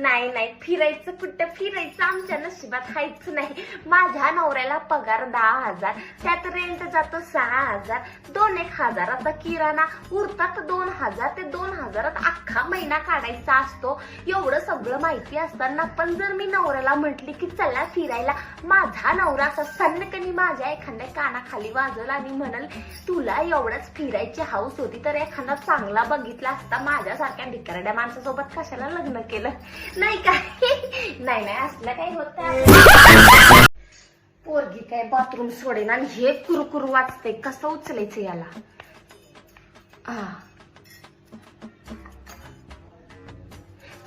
नाही नाही. फिरायचं कुठं? फिरायचं आमच्या नशिबात हायच नाही. माझ्या नवऱ्याला पगार दहा हजार त्यात रेंट जातो सहा हजार. दोन एक हजाराचा किराणा उरतात दोन हजार ते दोन हजारात अख्खा महिना काढायचा असतो. एवढं सगळं माहिती असताना पण जर मी नवऱ्याला म्हटली की चला फिरायला. माझा नवरा असा सन्नकनी माझ्या एखाद्या कानाखाली वाजवला आणि म्हणल तुला एवढंच फिरायची हाऊस होती तर एखादा चांगला बघितला असता माझ्यासारख्या भिकारड्या माणसासोबत कशाला लग्न केलं? नाही काय नाही नाही असलं काही होत पोरगी काय बाथरूम सोडेन आणि हे कुरकुर वाचते कसं उचलायचं याला? आ.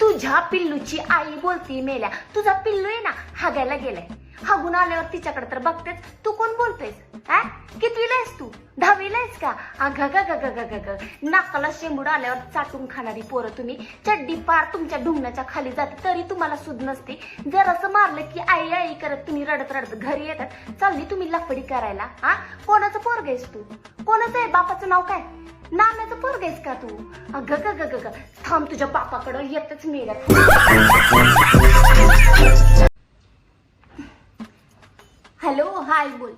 तुझ्या पिल्लूची आई बोलती मेल्या. तुझा पिल्लू आहे ना हागायला गेलाय. हागून आल्यावर तिच्याकडे तर बघतेच. तू कोण बोलतेस? हा? कितवीला आहेस तू? दहावीला आहेस का? अग ग ग ग ग ग ग. नाकाला शेंबूड आल्यावर चाटून खाणारी पोरं तुम्ही. चड्डी पार तुमच्या ढुंगणाच्या खाली जाते तरी तुम्हाला सुद नसते. जरासं मारलं की आई आई करत तुम्ही रडत रडत घरी येतात. चालली तुम्ही लफडी करायला हा? कोणाचं पोरग आहेस तू? कोणाचं आहे? बापाचं नाव काय? नाम्याचं पोरग आहेस का तू? अग ग ग ग ग. थांब तुझ्या बापाकडं येतच मिळत हॅलो हाय बोल.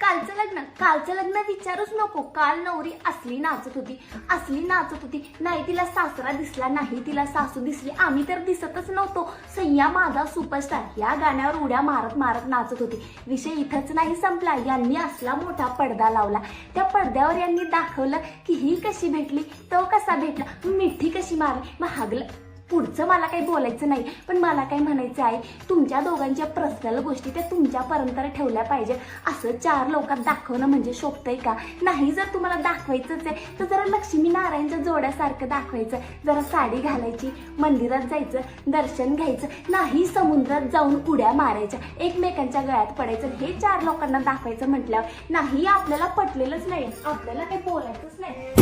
कालचं लग्न कालचं लग्न विचारूच नको. काल नवरी असली नाचत होती असली नाचत होती. नाही तिला सासरा दिसला नाही तिला सासू दिसली. आम्ही तर दिसतच नव्हतो. सय्या माझा सुपरस्टार या गाण्यावर उड्या मारत मारत नाचत होती. विषय इथंच नाही संपला. यांनी असला मोठा पडदा लावला. त्या पडद्यावर यांनी दाखवलं की ही कशी भेटली तो कसा भेटला. मिठी कशी मारली. मग हागलं पुढचं मला काही बोलायचं नाही पण मला काय म्हणायचं आहे तुमच्या दोघांच्या पर्सनल गोष्टी त्या तुमच्यापर्यंत ठेवल्या पाहिजे असं चार लोकात दाखवणं म्हणजे शोभतंय का? नाही जर तुम्हाला दाखवायचंच आहे तर जरा लक्ष्मी नारायणच्या जोड्यासारखं दाखवायचं. जरा साडी घालायची मंदिरात जायचं दर्शन घ्यायचं नाही समुद्रात जाऊन उड्या मारायच्या एकमेकांच्या गळ्यात पडायचं हे चार लोकांना दाखवायचं म्हटल्यावर नाही आपल्याला पटलेलंच नाही आपल्याला काही बोलायचंच नाही.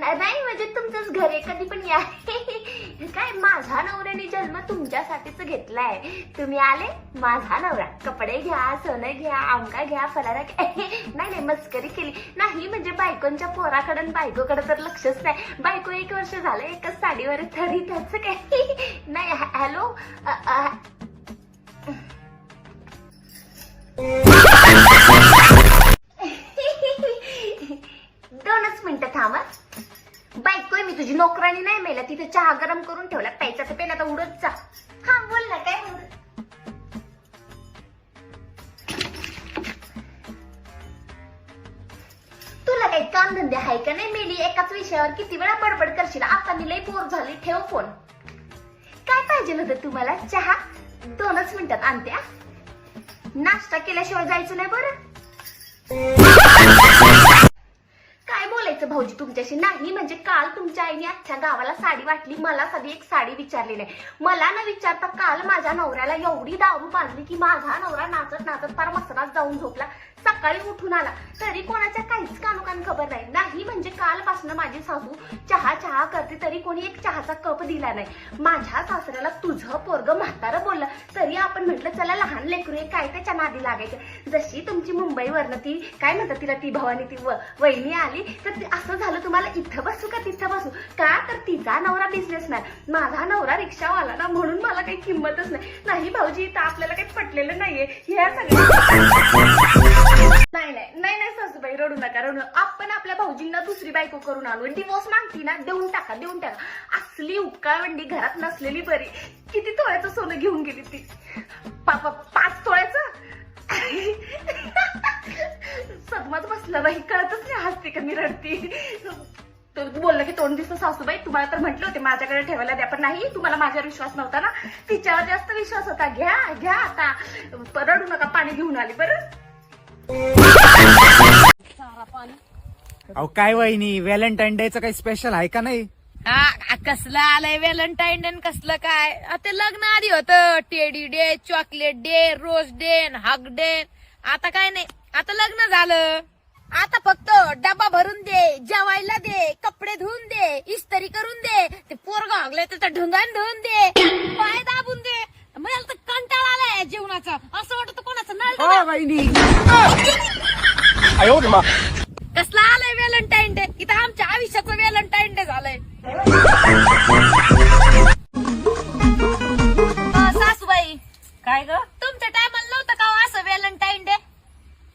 नाही म्हणजे तुमचंच घर आहे कधी पण या. काय माझा नवऱ्याने जन्म तुमच्यासाठीच घेतलाय. तुम्ही आले माझा नवरा. कपडे घ्या सोनं घ्या आमका घ्या फलारा घ्या. नाही नाही मस्करी केली. नाही म्हणजे बायकोंच्या पोराकडे बायकोकडे तर लक्षच नाही. बायको एक वर्ष झालं एकच साडीवर तरी त्याचं काय? नाही हॅलो? चहा गरम करून ठेवला. प्यायचा तर पेला तर उडत जा. हा बोल ना काय बोल? तुला काही काम धंदे आहे का नाही मेली? एकाच विषयावर किती वेळा बडबड करशील? आता मी लई बोर झाली. ठेव फोन. काय पाहिजे होतं तुम्हाला? चहा? दोनच मिनिटात आणते हा. नाश्ता केल्याशिवाय जायचं नाही बरं? भाऊजी तुमच्याशी नाही म्हणजे काल तुमच्या आईने अख्ख्या गावाला साडी वाटली मला साधी एक साडी विचारली नाही. मला न विचारता काल माझ्या नवऱ्याला एवढी दारू पाजली की माझा नवरा नाचत नाचत फार मसनात जाऊन झोपला. सकाळी उठून आला. तरी कोणाच्या काहीच कानोकान खबर नाही. नाही म्हणजे कालपासून माझी सासू चहा चहा करते तरी कोणी एक चहाचा कप दिला नाही. माझ्या सासऱ्याला तुझं पोरग म्हातारं बोललं तरी आपण म्हटलं चला लहान लेकरू आहे, काय त्याच्या नादी लागायचं? जशी तुमची मुंबईवरनं ती काय म्हणतात तिला ती भवानी ती व- वहिनी आली तर असं झालं तुम्हाला इथं बसू का तिथं बसू? का? तर तिचा नवरा बिझनेसमॅन माझा नवरा रिक्षावाला ना म्हणून मला काही किंमतच नाही. नाही भाऊजी इथं आपल्याला काही पटलेलं नाहीये. ह्या सगळ्या नाही नाही नाही नाही सासूबाई रडू नका रडू नका. आपण आपल्या भाऊजींना दुसरी बायको करून आणू डिवोर्स मागती ना देऊन टाका देऊन टाका. असली उकाळवंडी घरात नसलेली बरी. किती तोळ्याचं सोनं घेऊन गेली ती. पापा पाच तोळ्याचं? सदमात बसला बाई कळतच नाही हसते का मी रडती. तर तू बोललं की दोन दिवस सासूबाई तुम्हाला तर म्हटले होते माझ्याकडे ठेवायला द्या पण नाही तुम्हाला माझ्यावर विश्वास नव्हता ना. तिच्यावर जास्त विश्वास होता. घ्या घ्या आता. रडू नका पाणी घेऊन आली बरं? अहो काय वहिनी व्हॅलेंटाईन डेचं काही स्पेशल आहे का नाही? हा कसलं आलंय व्हॅलेंटाईन डे कसलं काय? आता लग्न आधी होत. Teddy day chocolate day rose day hug day आता काय नाही. आता लग्न झालं. आता फक्त डबल भरून दे जेवायला दे कपडे धुवून दे इस्त्री करून दे ते पोरग हगले त्याचा ढुंगान धुवून दे पाय दाबून दे मला तर कंटाळा आलाय जीवनाचा असं वाटत कोणाचं नळ हो वहिनी कसला आलाय व्हॅलेंटाईन डे? इथं आमच्या आयुष्याचं व्हॅलेंटाईन डे झालंय. अं, सासूबाई. काय ग? तुमच्या टायमाला नव्हतं का हो असं व्हॅलेंटाईन डे?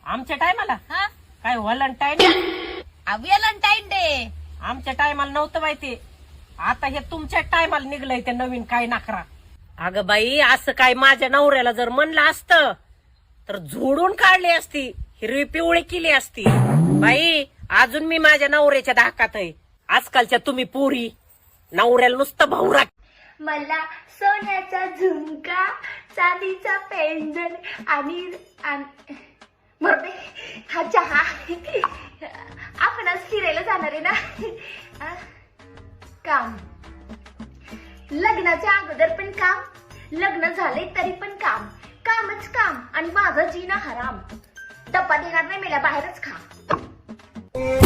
आमच्या टायमाला? हा? काय व्हॅलेंटाईन व्हॅलेंटाईन डे. आमच्या टायमाला नव्हतं माहिती. आता हे तुमच्या टायमाला निघलंय ते नवीन काय नखरा अगं बाई असं काय माझ्या नवऱ्याला जर म्हणलं असतं तर झोडून काढली असती. हिरवी पिवळी केली असती. बाई अजून मी माझ्या नवऱ्याच्या धाकात आहे. आजकालच्या तुम्ही पोरी नवऱ्याला नुसतं भाऊरा मला सोन्याचा झुमका चांदीचा पेंडल आणि आणि- मरते हा चहा. आपण आज फिरायला जाणार आहे ना. आ? काम. लग्नाच्या अगोदर पण काम लग्न झाले तरी पण काम. आणि माझं जीना हराम. टप्पा देणार नाही मेला बाहेरच खा.